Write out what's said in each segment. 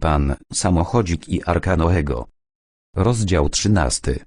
Pan, samochodzik i Arka Noego. Rozdział 13.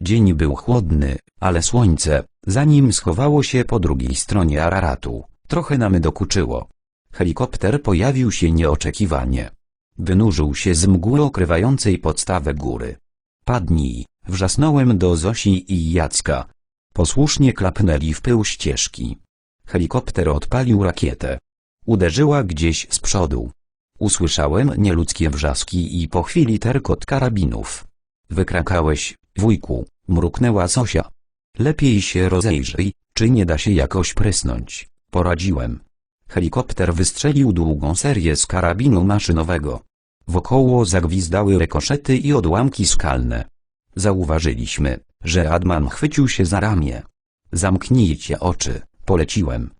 Dzień był chłodny, ale słońce, zanim schowało się po drugiej stronie Araratu, trochę nam dokuczyło. Helikopter pojawił się nieoczekiwanie. Wynurzył się z mgły okrywającej podstawę góry. Padnij, wrzasnąłem do Zosi i Jacka. Posłusznie klapnęli w pył ścieżki. Helikopter odpalił rakietę. Uderzyła gdzieś z przodu. Usłyszałem nieludzkie wrzaski i po chwili terkot karabinów. Wykrakałeś, wujku, mruknęła Zosia. Lepiej się rozejrzyj, czy nie da się jakoś prysnąć, poradziłem. Helikopter wystrzelił długą serię z karabinu maszynowego. Wokoło zagwizdały rekoszety i odłamki skalne. Zauważyliśmy, że Adman chwycił się za ramię. Zamknijcie oczy, poleciłem.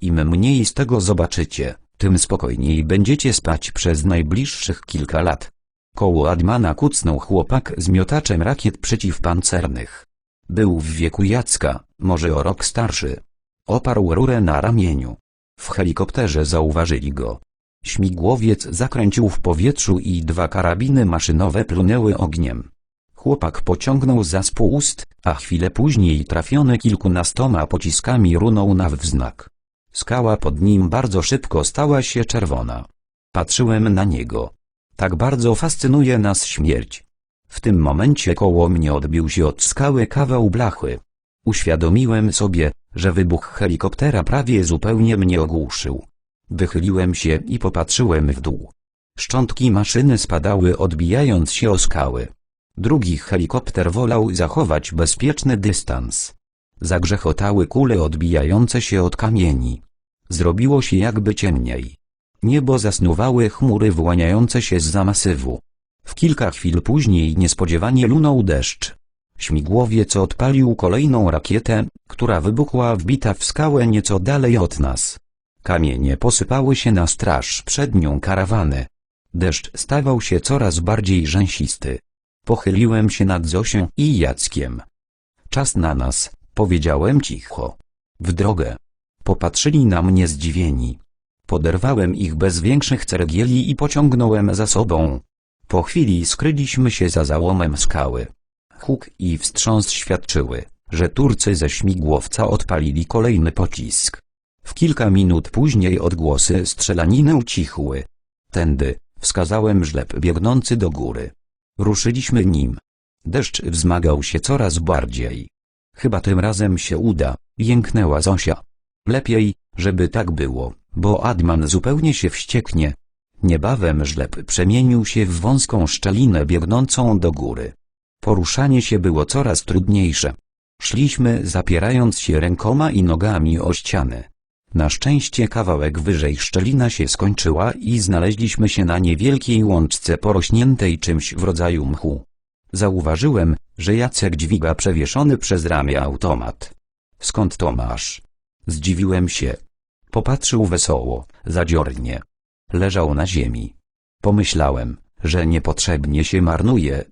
Im mniej z tego zobaczycie, tym spokojniej będziecie spać przez najbliższych kilka lat. Koło Admana kucnął chłopak z miotaczem rakiet przeciwpancernych. Był w wieku Jacka, może o rok starszy. Oparł rurę na ramieniu. W helikopterze zauważyli go. Śmigłowiec zakręcił w powietrzu i dwa karabiny maszynowe plunęły ogniem. Chłopak pociągnął za spust, a chwilę później trafiony kilkunastoma pociskami runął na wznak. Skała pod nim bardzo szybko stała się czerwona. Patrzyłem na niego. Tak bardzo fascynuje nas śmierć. W tym momencie koło mnie odbił się od skały kawał blachy. Uświadomiłem sobie, że wybuch helikoptera prawie zupełnie mnie ogłuszył. Wychyliłem się i popatrzyłem w dół. Szczątki maszyny spadały odbijając się o skały. Drugi helikopter wolał zachować bezpieczny dystans. Zagrzechotały kule odbijające się od kamieni. Zrobiło się jakby ciemniej. Niebo zasnuwały chmury wyłaniające się z zamasywu. W kilka chwil później niespodziewanie lunął deszcz. Śmigłowiec odpalił kolejną rakietę, która wybuchła wbita w skałę nieco dalej od nas. Kamienie posypały się na straż przed nią karawany. Deszcz stawał się coraz bardziej rzęsisty. Pochyliłem się nad Zosią i Jackiem. Czas na nas, powiedziałem cicho. W drogę. Popatrzyli na mnie zdziwieni. Poderwałem ich bez większych ceregieli i pociągnąłem za sobą. Po chwili skryliśmy się za załomem skały. Huk i wstrząs świadczyły, że Turcy ze śmigłowca odpalili kolejny pocisk. W kilka minut później odgłosy strzelaniny ucichły. Tędy, wskazałem żleb biegnący do góry. Ruszyliśmy nim. Deszcz wzmagał się coraz bardziej. Chyba tym razem się uda, jęknęła Zosia. Lepiej, żeby tak było, bo Adman zupełnie się wścieknie. Niebawem żleb przemienił się w wąską szczelinę biegnącą do góry. Poruszanie się było coraz trudniejsze. Szliśmy zapierając się rękoma i nogami o ścianę. Na szczęście kawałek wyżej szczelina się skończyła i znaleźliśmy się na niewielkiej łączce porośniętej czymś w rodzaju mchu. Zauważyłem, że Jacek dźwiga przewieszony przez ramię automat. Skąd to masz? Zdziwiłem się. Popatrzył wesoło, zadziornie. Leżał na ziemi. Pomyślałem, że niepotrzebnie się marnuje.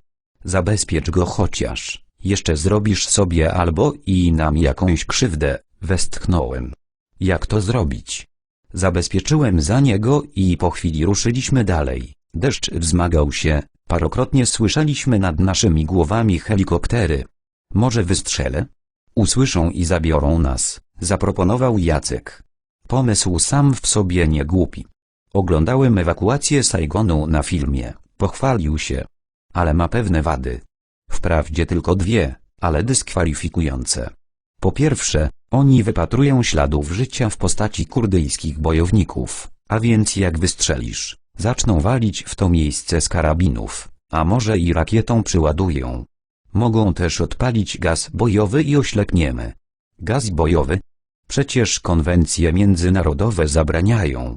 Zabezpiecz go chociaż, jeszcze zrobisz sobie albo i nam jakąś krzywdę, westchnąłem. Jak to zrobić? Zabezpieczyłem za niego i po chwili ruszyliśmy dalej. Deszcz wzmagał się, parokrotnie słyszeliśmy nad naszymi głowami helikoptery. Może wystrzelę? Usłyszą i zabiorą nas, zaproponował Jacek. Pomysł sam w sobie nie głupi. Oglądałem ewakuację Saigonu na filmie, pochwalił się. Ale ma pewne wady. Wprawdzie tylko dwie, ale dyskwalifikujące. Po pierwsze, oni wypatrują śladów życia w postaci kurdyjskich bojowników, a więc jak wystrzelisz, zaczną walić w to miejsce z karabinów, a może i rakietą przyładują. Mogą też odpalić gaz bojowy i oślepniemy. Gaz bojowy? Przecież konwencje międzynarodowe zabraniają.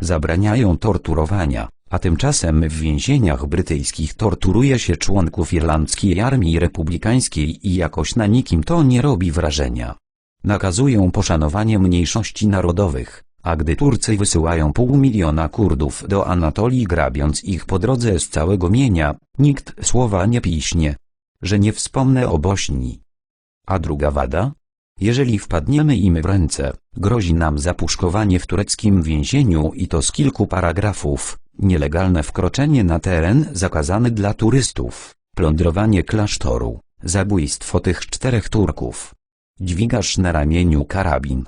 Zabraniają torturowania, a tymczasem w więzieniach brytyjskich torturuje się członków irlandzkiej armii republikańskiej i jakoś na nikim to nie robi wrażenia. Nakazują poszanowanie mniejszości narodowych, a gdy Turcy wysyłają pół miliona Kurdów do Anatolii grabiąc ich po drodze z całego mienia, nikt słowa nie piśnie. Że nie wspomnę o Bośni. A druga wada? Jeżeli wpadniemy im w ręce, grozi nam zapuszkowanie w tureckim więzieniu i to z kilku paragrafów, nielegalne wkroczenie na teren zakazany dla turystów, plądrowanie klasztoru, zabójstwo tych czterech Turków. Dźwigasz na ramieniu karabin.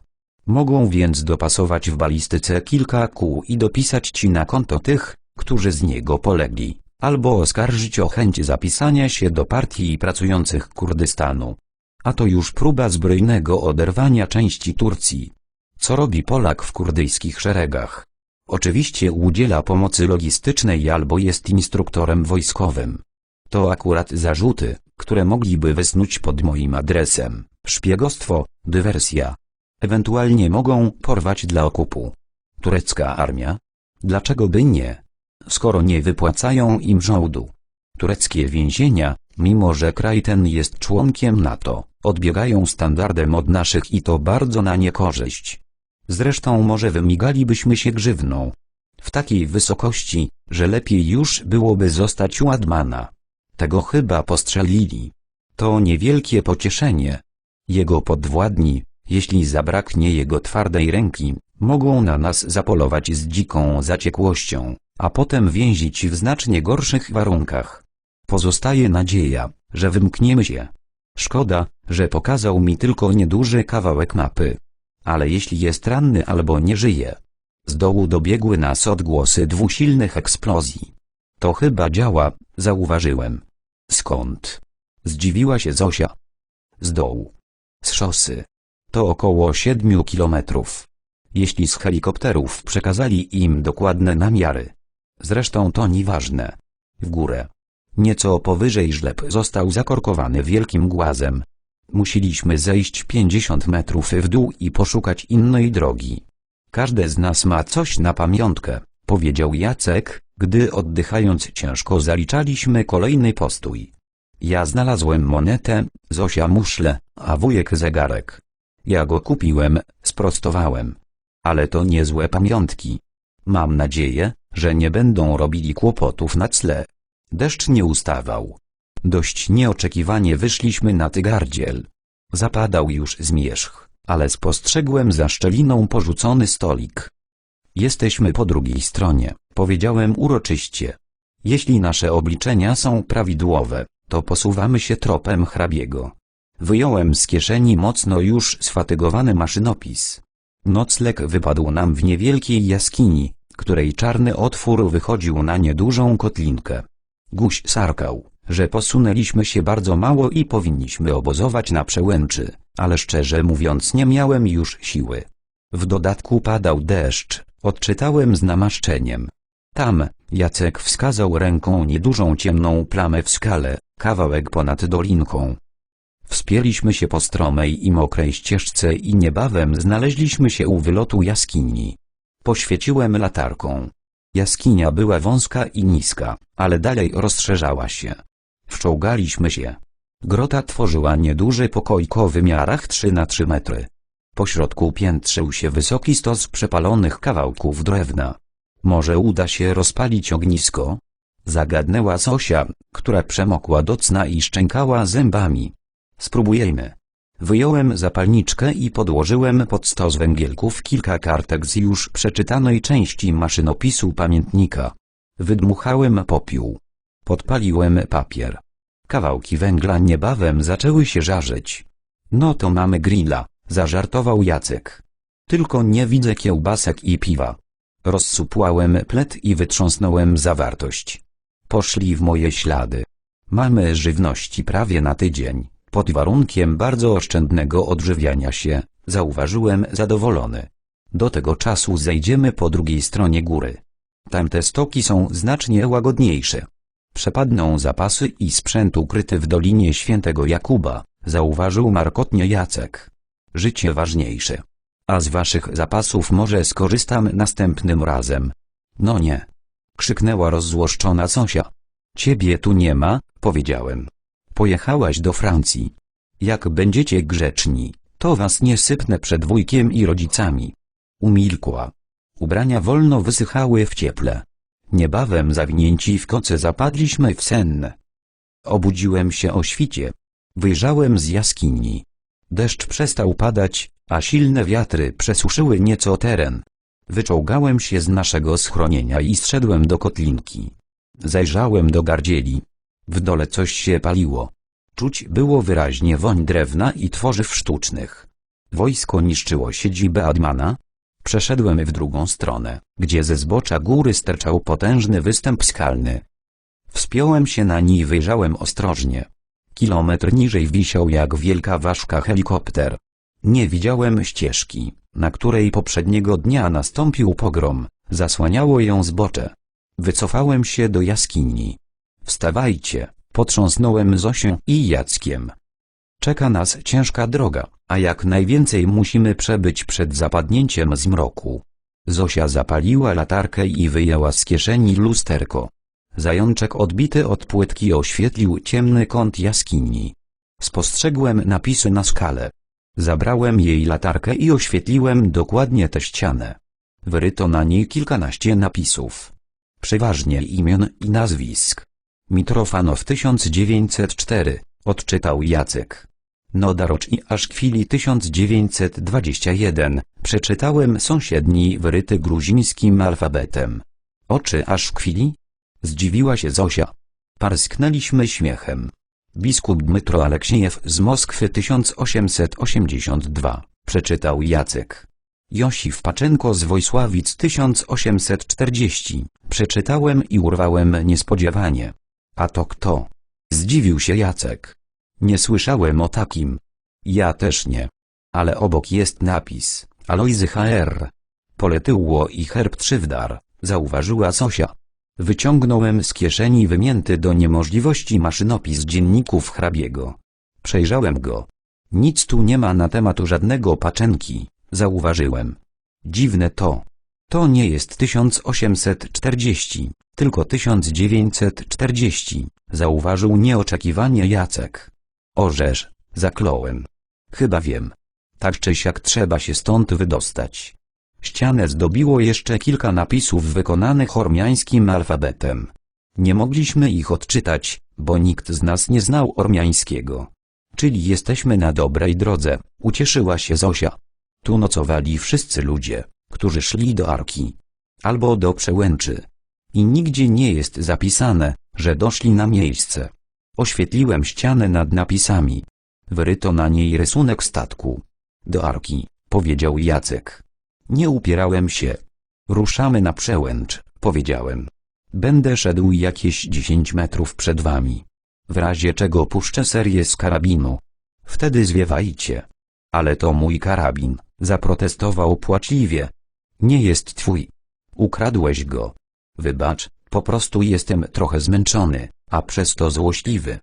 Mogą więc dopasować w balistyce kilka kół i dopisać ci na konto tych, którzy z niego polegli, albo oskarżyć o chęć zapisania się do partii pracujących Kurdystanu. A to już próba zbrojnego oderwania części Turcji. Co robi Polak w kurdyjskich szeregach? Oczywiście udziela pomocy logistycznej albo jest instruktorem wojskowym. To akurat zarzuty, które mogliby wysnuć pod moim adresem. Szpiegostwo, dywersja. Ewentualnie mogą porwać dla okupu. Turecka armia? Dlaczego by nie? Skoro nie wypłacają im żołdu. Tureckie więzienia, mimo że kraj ten jest członkiem NATO, odbiegają standardem od naszych i to bardzo na niekorzyść. Zresztą może wymigalibyśmy się grzywną. W takiej wysokości, że lepiej już byłoby zostać u Admana. Tego chyba postrzelili. To niewielkie pocieszenie. Jego podwładni, jeśli zabraknie jego twardej ręki, mogą na nas zapolować z dziką zaciekłością, a potem więzić w znacznie gorszych warunkach. Pozostaje nadzieja, że wymkniemy się. Szkoda, że pokazał mi tylko nieduży kawałek mapy. Ale jeśli jest ranny albo nie żyje. Z dołu dobiegły nas odgłosy dwusilnych eksplozji. To chyba działa, zauważyłem. Skąd? Zdziwiła się Zosia. Z dołu. Z szosy. To około siedmiu kilometrów. Jeśli z helikopterów przekazali im dokładne namiary. Zresztą to nieważne. W górę. Nieco powyżej żleb został zakorkowany wielkim głazem. Musieliśmy zejść 50 metrów w dół i poszukać innej drogi. Każde z nas ma coś na pamiątkę, powiedział Jacek, gdy oddychając ciężko zaliczaliśmy kolejny postój. Ja znalazłem monetę, Zosia muszle, a wujek zegarek. Ja go kupiłem, sprostowałem. Ale to niezłe pamiątki. Mam nadzieję, że nie będą robili kłopotów na tle. Deszcz nie ustawał. Dość nieoczekiwanie wyszliśmy na tygardziel. Zapadał już zmierzch, ale spostrzegłem za szczeliną porzucony stolik. Jesteśmy po drugiej stronie, powiedziałem uroczyście. Jeśli nasze obliczenia są prawidłowe, to posuwamy się tropem hrabiego. Wyjąłem z kieszeni mocno już sfatygowany maszynopis. Nocleg wypadł nam w niewielkiej jaskini, której czarny otwór wychodził na niedużą kotlinkę. Guś sarkał, że posunęliśmy się bardzo mało i powinniśmy obozować na przełęczy, ale szczerze mówiąc nie miałem już siły. W dodatku padał deszcz, odczytałem z namaszczeniem. Tam, Jacek wskazał ręką niedużą ciemną plamę w skale, kawałek ponad dolinką. Wspięliśmy się po stromej i mokrej ścieżce i niebawem znaleźliśmy się u wylotu jaskini. Poświeciłem latarką. Jaskinia była wąska i niska, ale dalej rozszerzała się. Wczołgaliśmy się. Grota tworzyła nieduży pokoik o wymiarach 3 na 3 metry. Po środku piętrzył się wysoki stos przepalonych kawałków drewna. Może uda się rozpalić ognisko? Zagadnęła Zosia, która przemokła do cna i szczękała zębami. Spróbujemy. Wyjąłem zapalniczkę i podłożyłem pod stos węgielków kilka kartek z już przeczytanej części maszynopisu pamiętnika. Wydmuchałem popiół. Podpaliłem papier. Kawałki węgla niebawem zaczęły się żarzyć. No to mamy grilla, zażartował Jacek. Tylko nie widzę kiełbasek i piwa. Rozsupłałem plet i wytrząsnąłem zawartość. Poszli w moje ślady. Mamy żywności prawie na tydzień, pod warunkiem bardzo oszczędnego odżywiania się, zauważyłem zadowolony. Do tego czasu zejdziemy po drugiej stronie góry. Tamte stoki są znacznie łagodniejsze. Przepadną zapasy i sprzęt ukryty w Dolinie Świętego Jakuba, zauważył markotnie Jacek. Życie ważniejsze. A z waszych zapasów może skorzystam następnym razem. No nie. Krzyknęła rozzłoszczona Zosia. Ciebie tu nie ma, powiedziałem. Pojechałaś do Francji. Jak będziecie grzeczni, to was nie sypnę przed wujkiem i rodzicami. Umilkła. Ubrania wolno wysychały w cieple. Niebawem zawinięci w koce zapadliśmy w sen. Obudziłem się o świcie. Wyjrzałem z jaskini. Deszcz przestał padać, a silne wiatry przesuszyły nieco teren. Wyczołgałem się z naszego schronienia i zszedłem do kotlinki. Zajrzałem do gardzieli. W dole coś się paliło. Czuć było wyraźnie woń drewna i tworzyw sztucznych. Wojsko niszczyło siedzibę Admana. Przeszedłem w drugą stronę, gdzie ze zbocza góry sterczał potężny występ skalny. Wspiąłem się na niej i wyjrzałem ostrożnie. Kilometr niżej wisiał jak wielka ważka helikopter. Nie widziałem ścieżki, na której poprzedniego dnia nastąpił pogrom, zasłaniało ją zbocze. Wycofałem się do jaskini. Wstawajcie, potrząsnąłem Zosią i Jackiem. Czeka nas ciężka droga, a jak najwięcej musimy przebyć przed zapadnięciem zmroku. Zosia zapaliła latarkę i wyjęła z kieszeni lusterko. Zajączek odbity od płytki oświetlił ciemny kąt jaskini. Spostrzegłem napisy na skale. Zabrałem jej latarkę i oświetliłem dokładnie tę ścianę. Wyryto na niej kilkanaście napisów. Przeważnie imion i nazwisk. Mitrofanow 1904, odczytał Jacek. Nodarocz i aż chwili 1921, przeczytałem sąsiedni wyryty gruzińskim alfabetem. Oczy aż chwili? Zdziwiła się Zosia. Parsknęliśmy śmiechem. Biskup Dmytro Aleksiejew z Moskwy 1882, przeczytał Jacek. Josif Paczenko z Wojsławic 1840, przeczytałem i urwałem niespodziewanie. A to kto? Zdziwił się Jacek. Nie słyszałem o takim. Ja też nie. Ale obok jest napis, Alojzy HR. Poletyło i herb Trzywdar, zauważyła Zosia. Wyciągnąłem z kieszeni wymięty do niemożliwości maszynopis dzienników hrabiego. Przejrzałem go. Nic tu nie ma na temat żadnego paczenki, zauważyłem. Dziwne to. To nie jest 1840, tylko 1940, zauważył nieoczekiwanie Jacek. Orzesz, zakląłem. Chyba wiem. Tak czy siak trzeba się stąd wydostać. Ścianę zdobiło jeszcze kilka napisów wykonanych ormiańskim alfabetem. Nie mogliśmy ich odczytać, bo nikt z nas nie znał ormiańskiego. Czyli jesteśmy na dobrej drodze, ucieszyła się Zosia. Tu nocowali wszyscy ludzie, którzy szli do Arki. Albo do Przełęczy. I nigdzie nie jest zapisane, że doszli na miejsce. Oświetliłem ścianę nad napisami. Wyryto na niej rysunek statku. Do Arki, powiedział Jacek. Nie upierałem się. Ruszamy na przełęcz, powiedziałem. Będę szedł jakieś 10 metrów przed wami. W razie czego puszczę serię z karabinu. Wtedy zwiewajcie. Ale to mój karabin, zaprotestował płaczliwie. Nie jest twój. Ukradłeś go. Wybacz, po prostu jestem trochę zmęczony, a przez to złośliwy.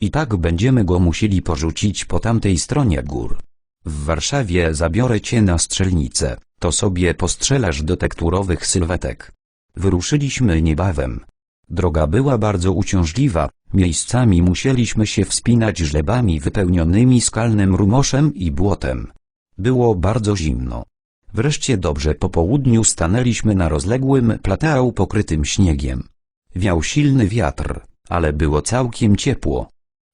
I tak będziemy go musieli porzucić po tamtej stronie gór. W Warszawie zabiorę cię na strzelnicę, to sobie postrzelasz do tekturowych sylwetek. Wyruszyliśmy niebawem. Droga była bardzo uciążliwa, miejscami musieliśmy się wspinać żlebami wypełnionymi skalnym rumoszem i błotem. Było bardzo zimno. Wreszcie dobrze po południu stanęliśmy na rozległym plateau pokrytym śniegiem. Wiał silny wiatr, ale było całkiem ciepło.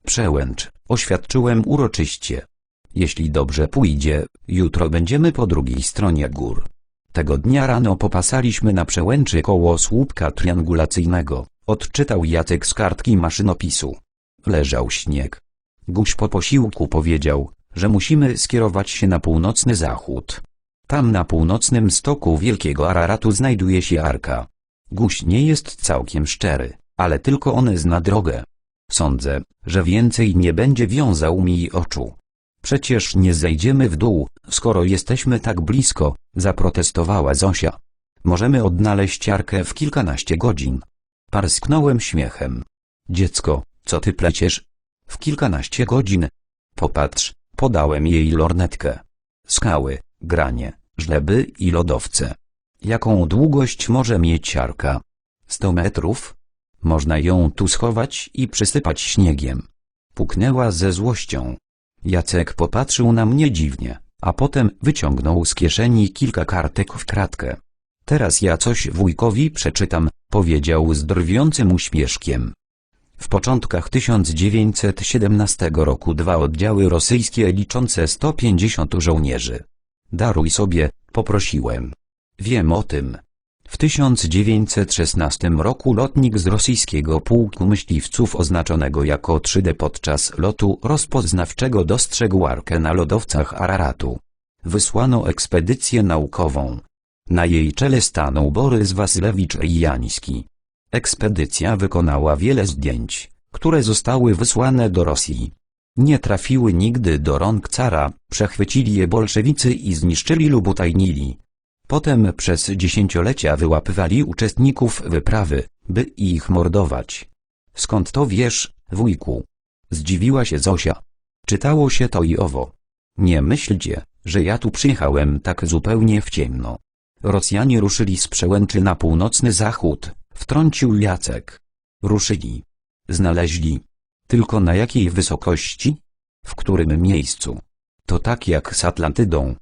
Przełęcz, oświadczyłem uroczyście. Jeśli dobrze pójdzie, jutro będziemy po drugiej stronie gór. Tego dnia rano popasaliśmy na przełęczy koło słupka triangulacyjnego, odczytał Jacek z kartki maszynopisu. Leżał śnieg. Guś po posiłku powiedział, że musimy skierować się na północny zachód. Tam na północnym stoku Wielkiego Araratu znajduje się Arka. Guś nie jest całkiem szczery, ale tylko on zna drogę. Sądzę, że więcej nie będzie wiązał mi oczu. Przecież nie zejdziemy w dół, skoro jesteśmy tak blisko, zaprotestowała Zosia. Możemy odnaleźć Arkę w kilkanaście godzin. Parsknąłem śmiechem. Dziecko, co ty pleciesz? W kilkanaście godzin. Popatrz, podałem jej lornetkę. Skały, granie, żleby i lodowce. Jaką długość może mieć Arka? Sto metrów? Można ją tu schować i przysypać śniegiem. Puknęła ze złością. Jacek popatrzył na mnie dziwnie, a potem wyciągnął z kieszeni kilka kartek w kratkę. Teraz ja coś wujkowi przeczytam, powiedział z drwiącym uśmieszkiem. W początkach 1917 roku dwa oddziały rosyjskie liczące 150 żołnierzy. Daruj sobie, poprosiłem. Wiem o tym. W 1916 roku lotnik z rosyjskiego pułku myśliwców oznaczonego jako 3D podczas lotu rozpoznawczego dostrzegł arkę na lodowcach Araratu. Wysłano ekspedycję naukową. Na jej czele stanął Borys Wasylewicz Jański. Ekspedycja wykonała wiele zdjęć, które zostały wysłane do Rosji. Nie trafiły nigdy do rąk cara, przechwycili je bolszewicy i zniszczyli lub utajnili. Potem przez dziesięciolecia wyłapywali uczestników wyprawy, by ich mordować. Skąd to wiesz, wujku? Zdziwiła się Zosia. Czytało się to i owo. Nie myślcie, że ja tu przyjechałem tak zupełnie w ciemno. Rosjanie ruszyli z przełęczy na północny zachód, wtrącił Jacek. Ruszyli. Znaleźli. Tylko na jakiej wysokości? W którym miejscu? To tak jak z Atlantydą.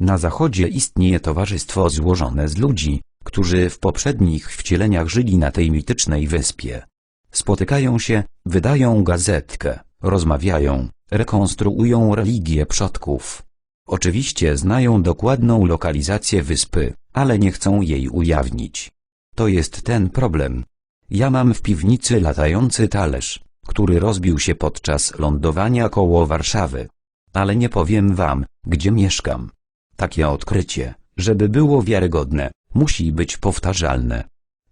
Na zachodzie istnieje towarzystwo złożone z ludzi, którzy w poprzednich wcieleniach żyli na tej mitycznej wyspie. Spotykają się, wydają gazetkę, rozmawiają, rekonstruują religię przodków. Oczywiście znają dokładną lokalizację wyspy, ale nie chcą jej ujawnić. To jest ten problem. Ja mam w piwnicy latający talerz, który rozbił się podczas lądowania koło Warszawy. Ale nie powiem wam, gdzie mieszkam. Takie odkrycie, żeby było wiarygodne, musi być powtarzalne.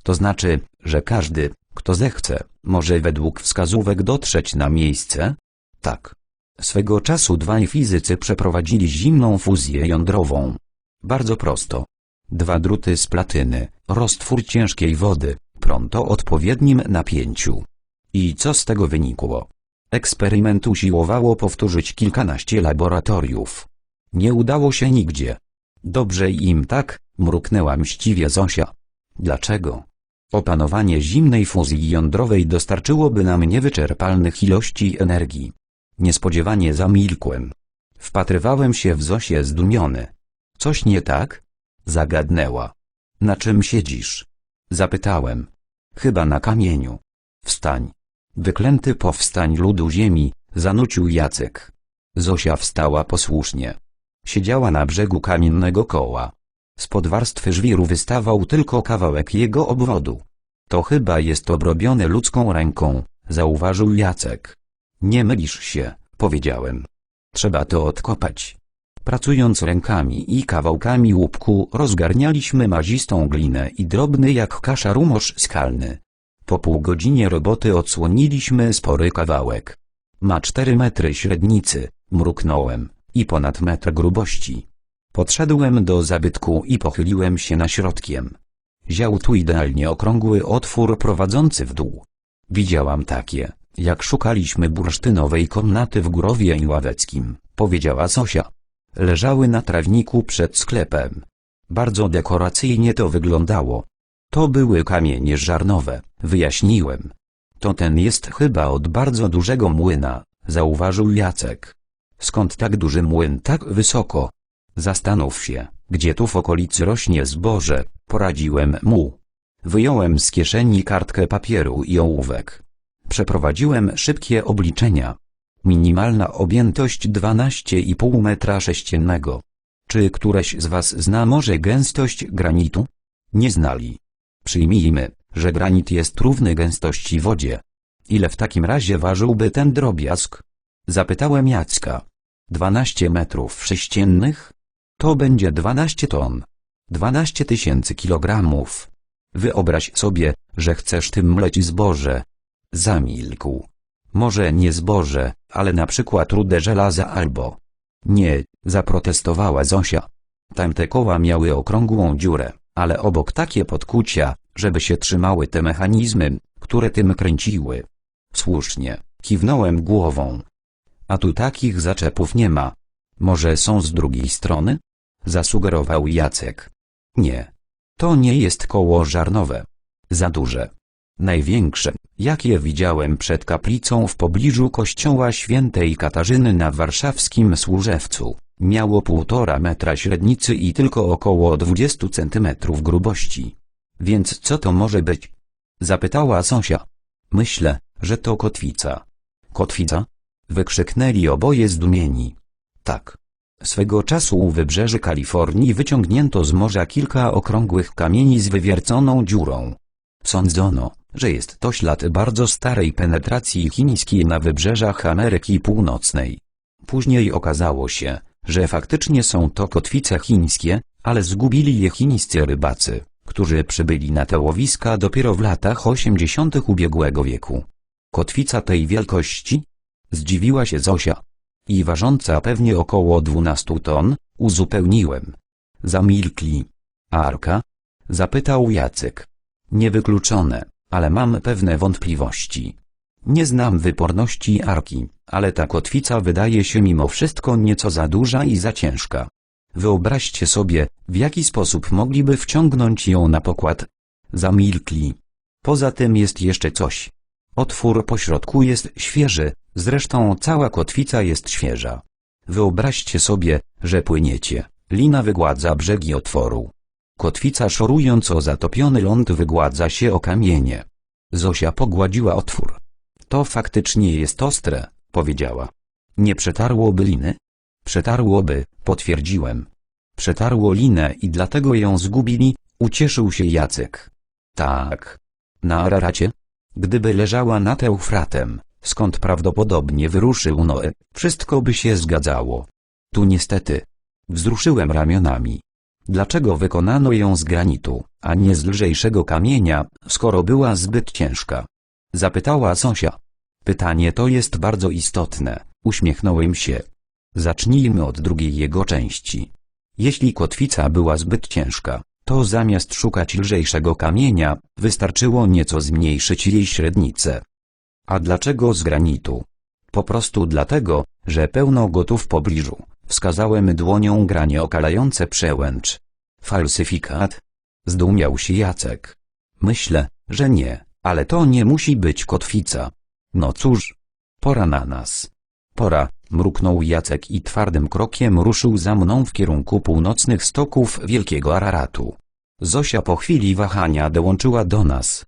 To znaczy, że każdy, kto zechce, może według wskazówek dotrzeć na miejsce? Tak. Swego czasu dwaj fizycy przeprowadzili zimną fuzję jądrową. Bardzo prosto. Dwa druty z platyny, roztwór ciężkiej wody, prąd o odpowiednim napięciu. I co z tego wynikło? Eksperyment usiłowało powtórzyć kilkanaście laboratoriów. Nie udało się nigdzie. Dobrze im tak, mruknęła mściwie Zosia. Dlaczego? Opanowanie zimnej fuzji jądrowej dostarczyłoby nam niewyczerpalnych ilości energii. Niespodziewanie zamilkłem. Wpatrywałem się w Zosię zdumiony. Coś nie tak? Zagadnęła. Na czym siedzisz? Zapytałem. Chyba na kamieniu. Wstań. Wyklęty powstań ludu ziemi, zanucił Jacek. Zosia wstała posłusznie. Siedziała na brzegu kamiennego koła. Spod warstwy żwiru wystawał tylko kawałek jego obwodu. To chyba jest obrobione ludzką ręką, zauważył Jacek. Nie mylisz się, powiedziałem. Trzeba to odkopać. Pracując rękami i kawałkami łupku rozgarnialiśmy mazistą glinę i drobny jak kasza rumosz skalny. Po pół godzinie roboty odsłoniliśmy spory kawałek. Ma cztery metry średnicy, mruknąłem, i ponad metr grubości. Podszedłem do zabytku i pochyliłem się na środkiem. Ział tu idealnie okrągły otwór prowadzący w dół. Widziałam takie, jak szukaliśmy bursztynowej komnaty w Górowie Ławeckim, powiedziała Zosia. Leżały na trawniku przed sklepem. Bardzo dekoracyjnie to wyglądało. To były kamienie żarnowe, wyjaśniłem. To ten jest chyba od bardzo dużego młyna, zauważył Jacek. Skąd tak duży młyn tak wysoko? Zastanów się, gdzie tu w okolicy rośnie zboże, poradziłem mu. Wyjąłem z kieszeni kartkę papieru i ołówek. Przeprowadziłem szybkie obliczenia. Minimalna objętość 12,5 metra sześciennego. Czy któreś z was zna może gęstość granitu? Nie znali. Przyjmijmy, że granit jest równy gęstości wodzie. Ile w takim razie ważyłby ten drobiazg? Zapytałem Jacka. 12 metrów sześciennych? To będzie 12 ton. 12 tysięcy kilogramów. Wyobraź sobie, że chcesz tym mleć zboże. Zamilkł. Może nie zboże, ale na przykład rudę żelaza albo... Nie, zaprotestowała Zosia. Tamte koła miały okrągłą dziurę, ale obok takie podkucia, żeby się trzymały te mechanizmy, które tym kręciły. Słusznie, kiwnąłem głową. A tu takich zaczepów nie ma. Może są z drugiej strony? Zasugerował Jacek. Nie. To nie jest koło żarnowe. Za duże. Największe, jakie widziałem przed kaplicą w pobliżu kościoła świętej Katarzyny na warszawskim Służewcu, miało półtora metra średnicy i tylko około 20 centymetrów grubości. Więc co to może być? Zapytała Zosia. Myślę, że to kotwica. Kotwica? Wykrzyknęli oboje zdumieni. Tak. Swego czasu u wybrzeży Kalifornii wyciągnięto z morza kilka okrągłych kamieni z wywierconą dziurą. Sądzono, że jest to ślad bardzo starej penetracji chińskiej na wybrzeżach Ameryki Północnej. Później okazało się, że faktycznie są to kotwice chińskie, ale zgubili je chińscy rybacy, którzy przybyli na te łowiska dopiero w latach 80. ubiegłego wieku. Kotwica tej wielkości? Zdziwiła się Zosia. I ważąca pewnie około 12 ton, uzupełniłem. Zamilkli. Arka? Zapytał Jacek. Niewykluczone, ale mam pewne wątpliwości. Nie znam wyporności Arki, ale ta kotwica wydaje się mimo wszystko nieco za duża i za ciężka. Wyobraźcie sobie, w jaki sposób mogliby wciągnąć ją na pokład. Zamilkli. Poza tym jest jeszcze coś. Otwór po środku jest świeży, zresztą cała kotwica jest świeża. Wyobraźcie sobie, że płyniecie, lina wygładza brzegi otworu. Kotwica szorując o zatopiony ląd wygładza się o kamienie. Zosia pogładziła otwór. To faktycznie jest ostre, powiedziała. Nie przetarłoby liny? Przetarłoby, potwierdziłem. Przetarło linę i dlatego ją zgubili, ucieszył się Jacek. Tak. Na Araracie? Gdyby leżała nad Eufratem, skąd prawdopodobnie wyruszył Noe, wszystko by się zgadzało. Tu niestety. Wzruszyłem ramionami. Dlaczego wykonano ją z granitu, a nie z lżejszego kamienia, skoro była zbyt ciężka? Zapytała Zosia. Pytanie to jest bardzo istotne, uśmiechnąłem się. Zacznijmy od drugiej jego części. Jeśli kotwica była zbyt ciężka, to zamiast szukać lżejszego kamienia, wystarczyło nieco zmniejszyć jej średnicę. A dlaczego z granitu? Po prostu dlatego, że pełno go tu w pobliżu. Wskazałem dłonią granie okalające przełęcz. Falsyfikat? Zdumiał się Jacek. Myślę, że nie, ale to nie musi być kotwica. No cóż, pora na nas. Pora, mruknął Jacek i twardym krokiem ruszył za mną w kierunku północnych stoków Wielkiego Araratu. Zosia po chwili wahania dołączyła do nas,